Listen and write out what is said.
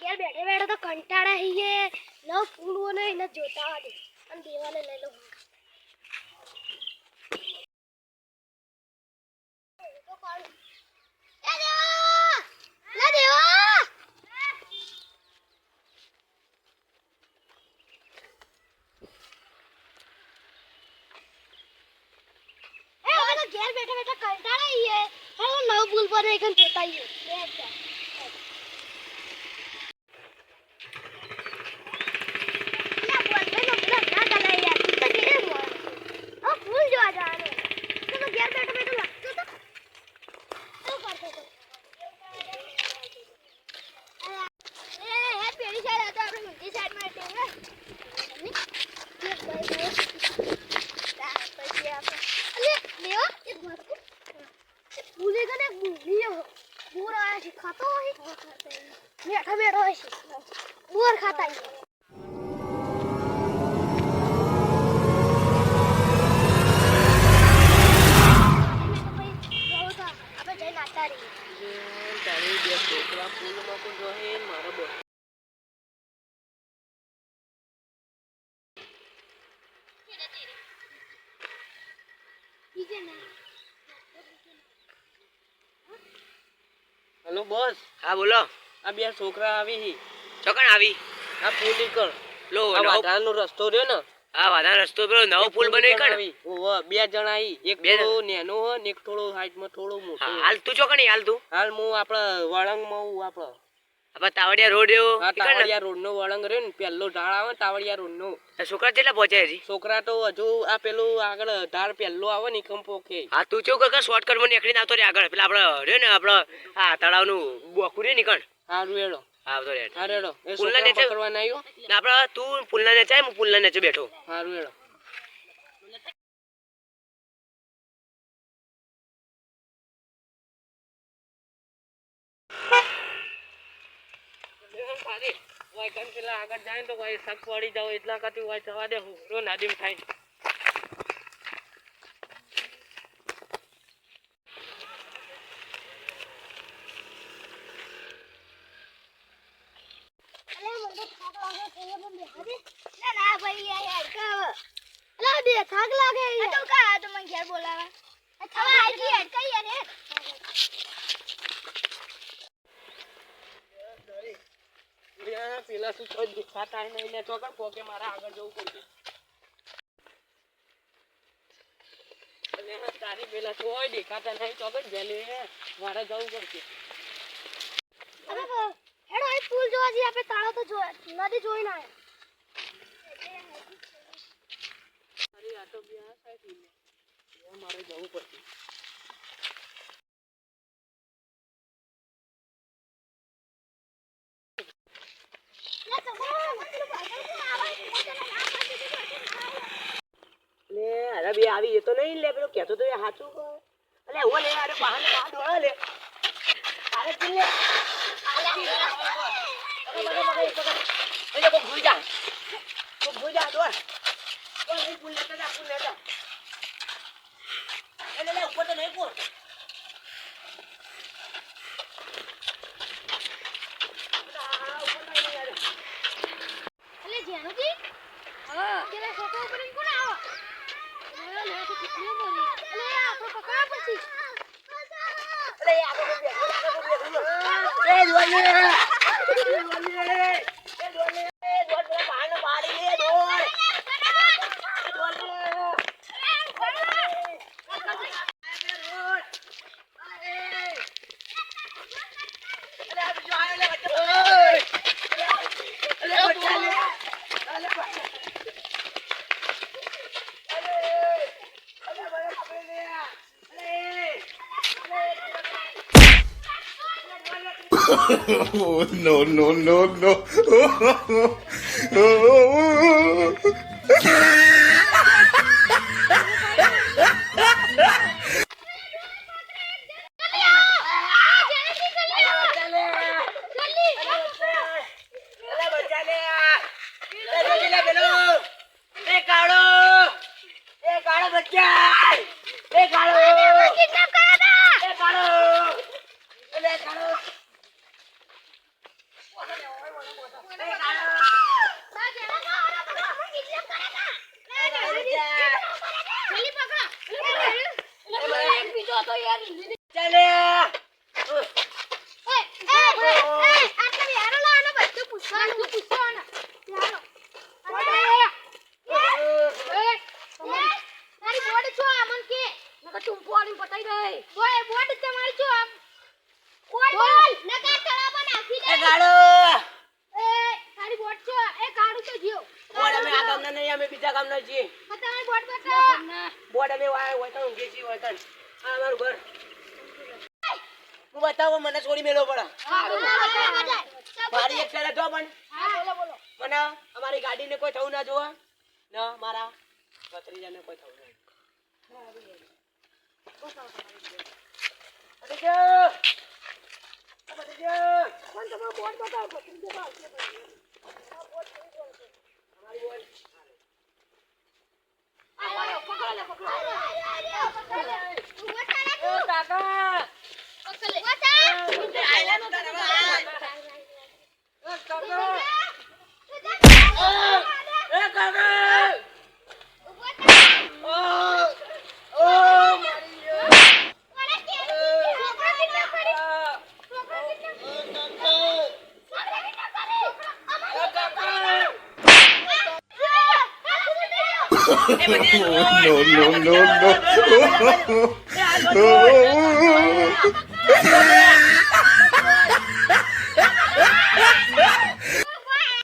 ઘેર બેઠે બેઠે તો કંટાળા હઈએ લવ ફૂલવો ને એને જોતા દે અને દેવાને લઈ લો લે દેવા! લે દેવા! એ હવે તો ઘેર બેઠા બેઠા કંટાળા હઈએ હવે નવ ફૂલ પર એક જોતા હઈએ બેઠ જા. અલ્યા, બોલ, ભાઈ, નો પેલા ના ચાલે યાર. તું તો કેમ બોલ? હવે ફૂલ જોવા જવાનું. તું તો ઘેર બેઠો બેઠો લાગતો તો. શું કરતો તો? અલ્યા, એ, હે, પેલી side હતો, આપણે ઊંધી side માં હતી, હે? નહીં? એક ભાઈ ગયો. ત્યાર પછી આપણે- અલ્યા, લેવા, એક વસ્તુ. એ ફૂલે છે ને, એક બુઢીઓ. બોર આયા છે, ખાતો હોય? બેઠો હોય છે. બોર ખાતા બોસ. હા બોલો. આ બે છોકરા આવી હી. ચોકણ આવી? આ પુલ નીકળ. લો વાધારનો રસ્તો રહ્યો ને. આ વાદા રસ્તો પેલો નવો પુલ બન્યો કણ ઓહો બે જણા આવી એક થોડો નેનો હો ને એક થોડો હાઈટમાં થોડો મોટો હાલ તું ચોકણ હાલ તું. હાલ હું આપણા વળંગમાં હું આપણા. આપણે તાવડિયા રોડ રહ્યો આ તાવડિયા રોડ નો વળંગ રહ્યો ને પેલો ઢાળ આવે તાવડિયા રોડ નો છોકરા કેટલા પહોંચ્યા હજી? છોકરા તો હજુ આ પેલું આગળ ઢાળ પેલો આવે ને કમ પોકે હા તું ચો કાકા શોર્ટકટમાં નીકળીને આવતો રે આગળ. પેલા આપણે રહ્યો ને આપડે આ તળાવનું બોકું રે નીકળ. હારું એડો આવતો હા રેડો એ પુલના છોકરા નીચે- આવ્યો આપણે તું પુલના નીચે હું પુલના નીચે બેઠો. હારું રેડો આગળ જાય તો ભાઈ શક પડી જાવ એટલા કરતી હોય જવા દે હું. રો નાદીમ થાય અલ્યા, મને તો થાક લાગે છે, એ મને બેસવા દે. ના, ના, ભાઈ, આ યાર, કાવ. અલ્યા, બે થાક લાગે છે. આ તો કા, આ તો મને ઘેર બોલાવા. આ થાક લાગે છે. કઈ યાર, એ? પેલા શું કોઈ દેખાતા નહીં ને ચોકડ પોકે મારે આગળ જવું પડશે અને આ તારી પેલા કોઈ દેખાતા નહીં ચોકડ જેલી હે મારે જવું પડશે અરે, બ- હેડો, એ પુલ જોવા જઈએ, આપણે તાળો તો જો- નદી જોઈ ના અરે આ તો બે આ સાઈડ. એ મારે જવું પડશે. અરે બે આવી એ તો નહીં લે, પેલો કહેતો તો એ સાચું કહે. અલે, હું લે અરે બહાર બહાર દોડો લે. અરે તું લે. અરે એક વખત એટલે કોઈ ભૂલ જા તો ભૂલ જા કોઈ નહીં ભૂલ એટલે લે ઉપર તો નહીં કોણ આવો oh, no, no, no, no. Oh, oh, oh, oh. કાળો કિડનેપ કર્યા હતા એ કાળો એ કાળો Thank you. તમારી બોર્ડ બોર્ડ અમે વાય આ ઘર. હું બતાવો મને છોડી મેલો પડે. મારી એક પણ. મને અમારી ગાડીને કોઈ થવું ના જોવા ન મારા ભત્રીજાને કોઈ થવું ના બોર્ડ બતાવો. અમારી board. No, no, no, no.